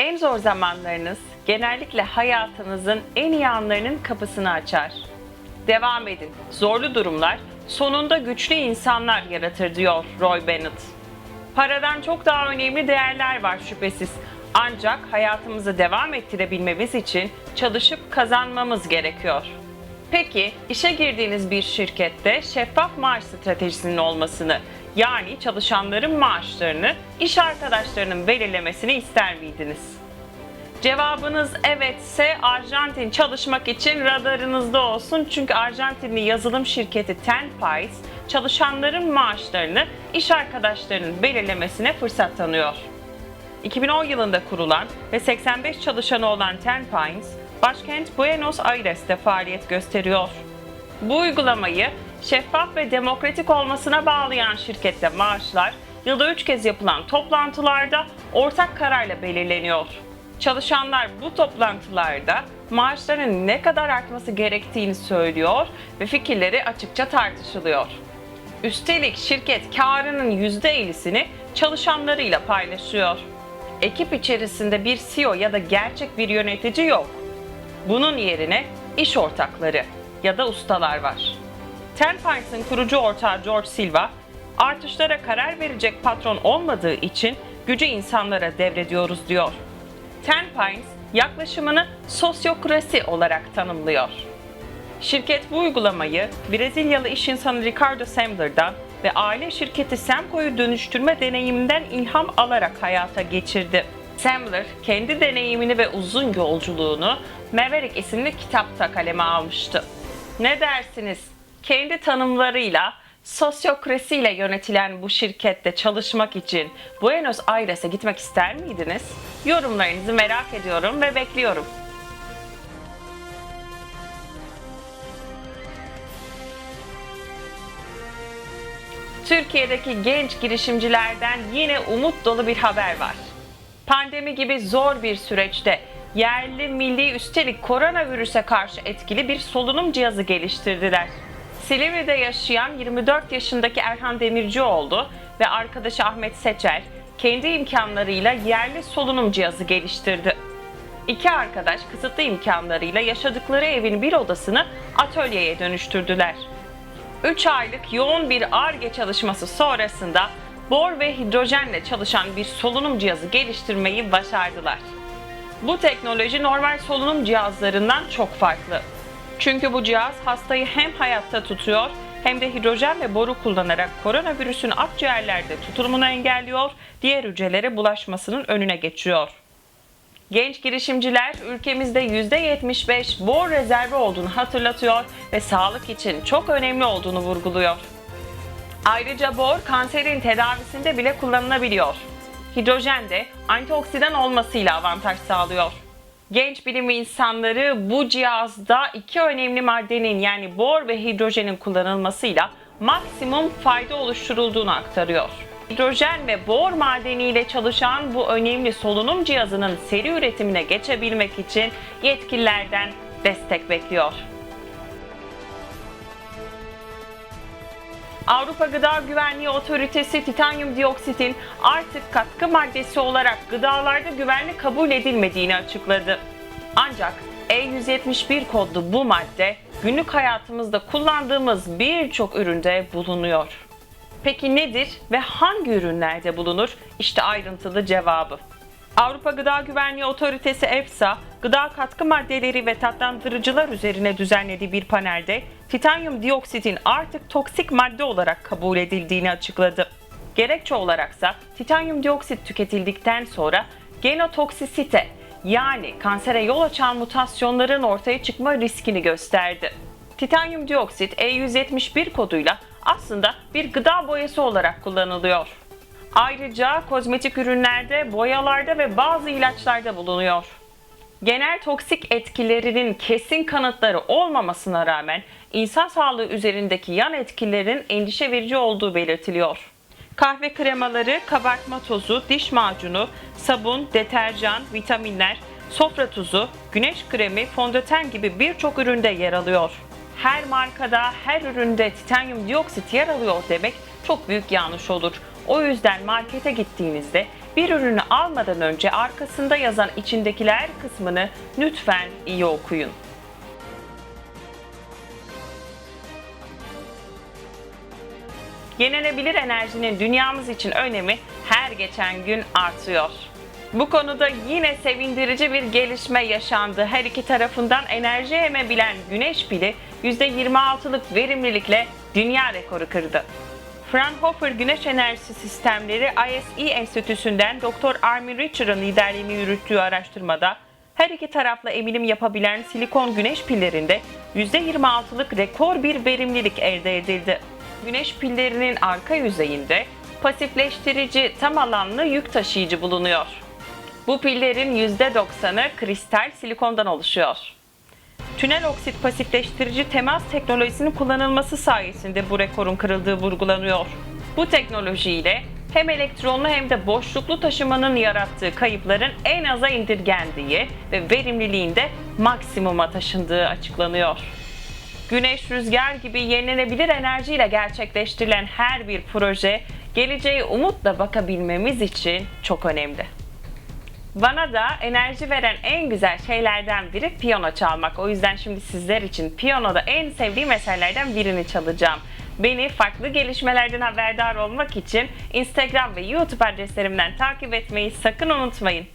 En zor zamanlarınız genellikle hayatınızın en iyi anlarının kapısını açar. Devam edin. Zorlu durumlar sonunda güçlü insanlar yaratır diyor Roy Bennett. Paradan çok daha önemli değerler var şüphesiz. Ancak hayatımızı devam ettirebilmemiz için çalışıp kazanmamız gerekiyor. Peki işe girdiğiniz bir şirkette şeffaf maaş stratejisinin olmasını yani çalışanların maaşlarını iş arkadaşlarının belirlemesini ister miydiniz? Cevabınız evetse Arjantin çalışmak için radarınızda olsun. Çünkü Arjantinli yazılım şirketi Tenpais çalışanların maaşlarını iş arkadaşlarının belirlemesine fırsat tanıyor. 2010 yılında kurulan ve 85 çalışanı olan Tenpines, başkent Buenos Aires'te faaliyet gösteriyor. Bu uygulamayı şeffaf ve demokratik olmasına bağlayan şirkette maaşlar yılda 3 kez yapılan toplantılarda ortak kararla belirleniyor. Çalışanlar bu toplantılarda maaşların ne kadar artması gerektiğini söylüyor ve fikirleri açıkça tartışılıyor. Üstelik şirket karının %50'sini çalışanlarıyla paylaşıyor. Ekip içerisinde bir CEO ya da gerçek bir yönetici yok. Bunun yerine iş ortakları ya da ustalar var. Tenpines'ın kurucu ortağı George Silva, artışlara karar verecek patron olmadığı için gücü insanlara devrediyoruz diyor. Tenpines yaklaşımını sosyokrasi olarak tanımlıyor. Şirket bu uygulamayı Brezilyalı iş insanı Ricardo Sandler'dan ve aile şirketi Semco'yu dönüştürme deneyiminden ilham alarak hayata geçirdi. Sandler kendi deneyimini ve uzun yolculuğunu Maverick isimli kitapta kaleme almıştı. Ne dersiniz? Kendi tanımlarıyla sosyokrasiyle yönetilen bu şirkette çalışmak için Buenos Aires'e gitmek ister miydiniz? Yorumlarınızı merak ediyorum ve bekliyorum. Türkiye'deki genç girişimcilerden yine umut dolu bir haber var. Pandemi gibi zor bir süreçte yerli milli üstelik koronavirüse karşı etkili bir solunum cihazı geliştirdiler. Silivri'de yaşayan 24 yaşındaki Erhan Demircioğlu ve arkadaşı Ahmet Seçer kendi imkanlarıyla yerli solunum cihazı geliştirdi. İki arkadaş kısıtlı imkanlarıyla yaşadıkları evin bir odasını atölyeye dönüştürdüler. 3 aylık yoğun bir ARGE çalışması sonrasında bor ve hidrojenle çalışan bir solunum cihazı geliştirmeyi başardılar. Bu teknoloji normal solunum cihazlarından çok farklı. Çünkü bu cihaz hastayı hem hayatta tutuyor hem de hidrojen ve boru kullanarak koronavirüsün akciğerlerde tutulumunu engelliyor, diğer hücrelere bulaşmasının önüne geçiyor. Genç girişimciler ülkemizde %75 bor rezervi olduğunu hatırlatıyor ve sağlık için çok önemli olduğunu vurguluyor. Ayrıca bor kanserin tedavisinde bile kullanılabiliyor. Hidrojen de antioksidan olmasıyla avantaj sağlıyor. Genç bilim insanları bu cihazda iki önemli maddenin yani bor ve hidrojenin kullanılmasıyla maksimum fayda oluşturulduğunu aktarıyor. Hidrojen ve bor madeniyle çalışan bu önemli solunum cihazının seri üretimine geçebilmek için yetkililerden destek bekliyor. Avrupa Gıda Güvenliği Otoritesi titanyum dioksitin artık katkı maddesi olarak gıdalarda güvenli kabul edilmediğini açıkladı. Ancak E171 kodlu bu madde günlük hayatımızda kullandığımız birçok üründe bulunuyor. Peki nedir ve hangi ürünlerde bulunur? İşte ayrıntılı cevabı. Avrupa Gıda Güvenliği Otoritesi EFSA, gıda katkı maddeleri ve tatlandırıcılar üzerine düzenlediği bir panelde titanyum dioksitin artık toksik madde olarak kabul edildiğini açıkladı. Gerekçe olaraksa titanyum dioksit tüketildikten sonra genotoksisite yani kansere yol açan mutasyonların ortaya çıkma riskini gösterdi. Titanyum dioksit E171 koduyla aslında bir gıda boyası olarak kullanılıyor. Ayrıca kozmetik ürünlerde, boyalarda ve bazı ilaçlarda bulunuyor. Genel toksik etkilerinin kesin kanıtları olmamasına rağmen insan sağlığı üzerindeki yan etkilerin endişe verici olduğu belirtiliyor. Kahve kremaları, kabartma tozu, diş macunu, sabun, deterjan, vitaminler, sofra tuzu, güneş kremi, fondöten gibi birçok üründe yer alıyor. Her markada, her üründe titanyum dioksit yer alıyor demek çok büyük yanlış olur. O yüzden markete gittiğinizde bir ürünü almadan önce arkasında yazan içindekiler kısmını lütfen iyi okuyun. Yenilebilir enerjinin dünyamız için önemi her geçen gün artıyor. Bu konuda yine sevindirici bir gelişme yaşandı. Her iki tarafından enerji emebilen güneş pili %26'lık verimlilikle dünya rekoru kırdı. Fraunhofer Güneş Enerjisi Sistemleri ISE Enstitüsü'nden Dr. Armin Richer'ın liderliğini yürüttüğü araştırmada her iki tarafla emilim yapabilen silikon güneş pillerinde %26'lık rekor bir verimlilik elde edildi. Güneş pillerinin arka yüzeyinde pasifleştirici tam alanlı yük taşıyıcı bulunuyor. Bu pillerin %90'ı kristal silikondan oluşuyor. Tünel oksit pasifleştirici temas teknolojisinin kullanılması sayesinde bu rekorun kırıldığı vurgulanıyor. Bu teknolojiyle hem elektronlu hem de boşluklu taşımanın yarattığı kayıpların en aza indirgendiği ve verimliliğin de maksimuma taşındığı açıklanıyor. Güneş, rüzgar gibi yenilenebilir enerjiyle gerçekleştirilen her bir proje geleceğe umutla bakabilmemiz için çok önemli. Bana da enerji veren en güzel şeylerden biri piyano çalmak. O yüzden şimdi sizler için piyanoda en sevdiğim eserlerden birini çalacağım. Beni farklı gelişmelerden haberdar olmak için Instagram ve YouTube adreslerimden takip etmeyi sakın unutmayın.